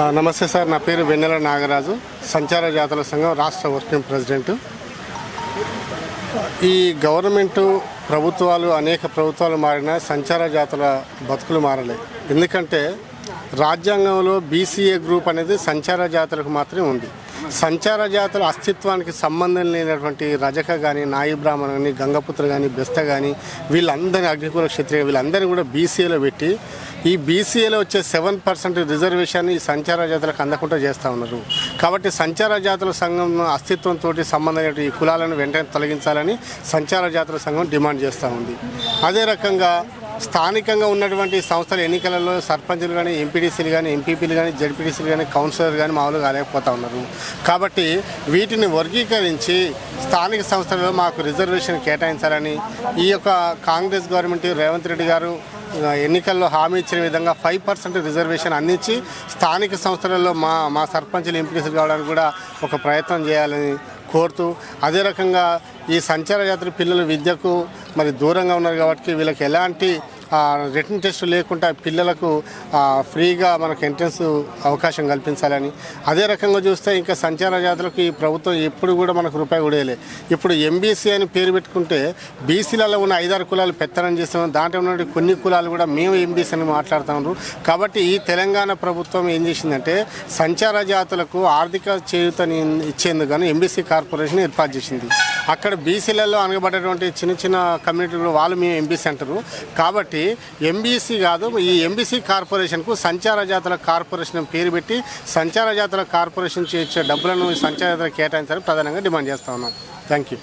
నమస్తే సార్ నా పేరు వెన్నెల నాగరాజు. సంచార జాతర సంఘం రాష్ట్ర వర్కింగ్ ప్రెసిడెంట్. ఈ గవర్నమెంటు ప్రభుత్వాలు అనేక ప్రభుత్వాలు మారినా సంచార జాతర బతుకులు మారలే. ఎందుకంటే రాజ్యాంగంలో బీసీఏ గ్రూప్ అనేది సంచార జాతరకు మాత్రమే ఉంది. సంచార జాతుల అస్తిత్వానికి సంబంధం లేనటువంటి రజక కానీ నాయి బ్రాహ్మణ కానీ గంగపుత్ర కానీ బెస్త కానీ వీళ్ళందరినీ అగ్నికుల క్షత్రియ వీళ్ళందరినీ కూడా బీసీఏలో పెట్టి ఈ బీసీఏలో వచ్చే సెవెన్ పర్సెంట్ రిజర్వేషన్ ఈ సంచార జాతులకు అందకుండా చేస్తూ ఉన్నారు. కాబట్టి సంచార జాతుల సంఘం అస్తిత్వంతో సంబంధమైన ఈ కులాలను వెంటనే తొలగించాలని సంచార జాతుల సంఘం డిమాండ్ చేస్తూ ఉంది. అదే రకంగా స్థానికంగా ఉన్నటువంటి సంస్థల ఎన్నికలలో సర్పంచులు కానీ ఎంపీడీసీలు కానీ ఎంపీపీలు కానీ జడ్పీడీసీలు కానీ కౌన్సిలర్ కానీ మామూలుగా కాలేకపోతూ ఉన్నారు. కాబట్టి వీటిని వర్గీకరించి స్థానిక సంస్థలలో మాకు రిజర్వేషన్ కేటాయించాలని ఈ యొక్క కాంగ్రెస్ గవర్నమెంట్ రేవంత్ రెడ్డి గారు ఎన్నికల్లో హామీ ఇచ్చిన విధంగా ఫైవ్ పర్సెంట్ రిజర్వేషన్ అందించి స్థానిక సంస్థలలో మా మా సర్పంచులు ఎంపీడీసీలు కావడానికి కూడా ఒక ప్రయత్నం చేయాలని కోరుతూ అదే రకంగా ఈ సంచార యాత్ర పిల్లలు విద్యకు మరి దూరంగా ఉన్నారు కాబట్టి వీళ్ళకి ఎలాంటి రిటర్న్ టెస్ట్ లేకుండా పిల్లలకు ఫ్రీగా మనకు ఎంట్రన్స్ అవకాశం కల్పించాలని. అదే రకంగా చూస్తే ఇంకా సంచార జాతులకు ఈ ప్రభుత్వం ఎప్పుడు కూడా మనకు రూపాయి కూడా ఇప్పుడు ఎంబీసీ అని పేరు పెట్టుకుంటే బీసీలలో ఉన్న ఐదారు కులాలు పెత్తనం చేస్తున్నాం దాంట్లో ఉన్న కొన్ని కులాలు కూడా మేము ఎంబీసీ అని మాట్లాడుతున్నారు. కాబట్టి ఈ తెలంగాణ ప్రభుత్వం ఏం చేసిందంటే సంచార జాతులకు ఆర్థిక చేయూతని ఇచ్చేందుకు గాను ఎంబీసీ కార్పొరేషన్ ఏర్పాటు చేసింది. అక్కడ బీసీలలో అనగబడేటువంటి చిన్న చిన్న కమ్యూనిటీలు వాళ్ళు మేము ఎంబీసీ అంటారు. కాబట్టి ఎంబీసీ కాదు ఈ ఎంబీసీ కార్పొరేషన్కు సంచార జాతుల కార్పొరేషన్ పేరు పెట్టి సంచార జాతుల కార్పొరేషన్ ఇచ్చే డబ్బులను ఈ సంచార జాతర కేటాయించాలని ప్రధానంగా డిమాండ్ చేస్తా ఉన్నాం. Thank you